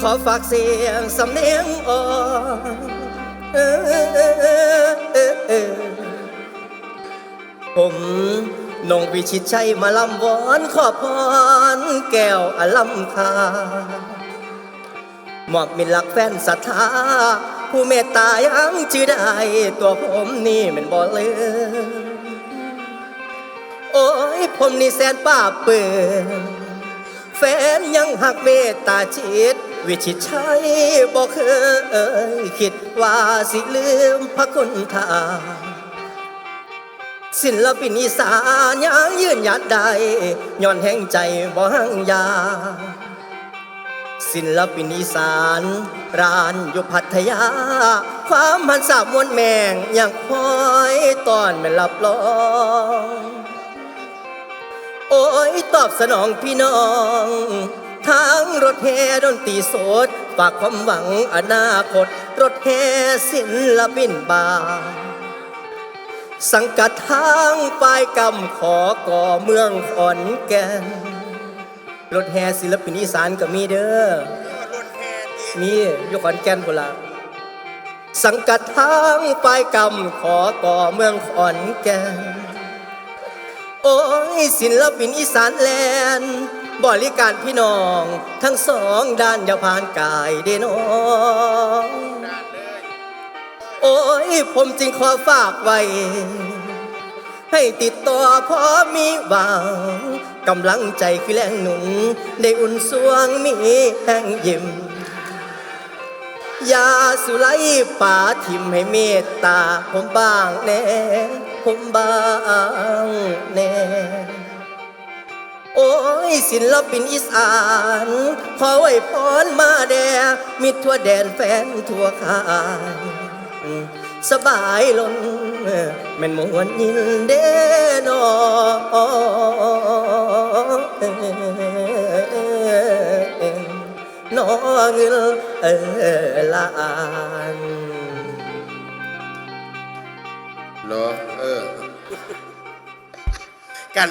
ขอฝากเสียงสำเนียงอ่อนผมนงวิชิตชัยมาลำวอนขอพรแก้วอลัมคาหมอบมิตรลักแฟนศรัทธา ผู้เมตตายังชื่อได้ ตัวผมนี่มันบ่เลยโอ้ยผมนี่แสนป้าเปื่อ แฟนยังหักเมตตาจิต วิชิตชัยบอกเคยคิดว่าสิลืมพระคุณทาศิลปินอีสานยังยืนหยัดได้ย้อนแห่งใจบ่หังยา ศิลปินอีสานร้านอยู่พัทยา ความหันสาบมวลแมงยังคอยตอนไม่หลับลอง ยตอบสนองพี่น้องทางรถแห่ดนตรีโสด ฝากความหวังอนาคต รถแห่ศิลปินบา สังกัดทางปลายกำขอก่อเมืองขอนแก่น รถแห่ศิลปินอีสานก็มีเด้อมีอยู่ขอนแก่นพุ่นละสังกัดทางปลายกำขอก่อเมืองขอนแก่น โอ้ยศิลปินอีสานแลนด์บริการพี่น้อง ทั้งสองด้านอย่าผ่านกายเดน้องโอ้ยผมจึงขอฝากไว้ ให้ติดต่อพอมีหวังกำลังใจคือแรงหนุนได้อุ่นสวงมีแห่งยิ้มยาสุไลป่าทิมให้เมตตาผมบ้างแน่ ผมบางแน่โอ้ยศิลปินอีสาน ขอไว้พรมาแด่มิตรทั่วแดนแฟนทั่วคายสบายล้นแม่นมวนยินเด้นอนอเงินเออลาน เหรอเออ การ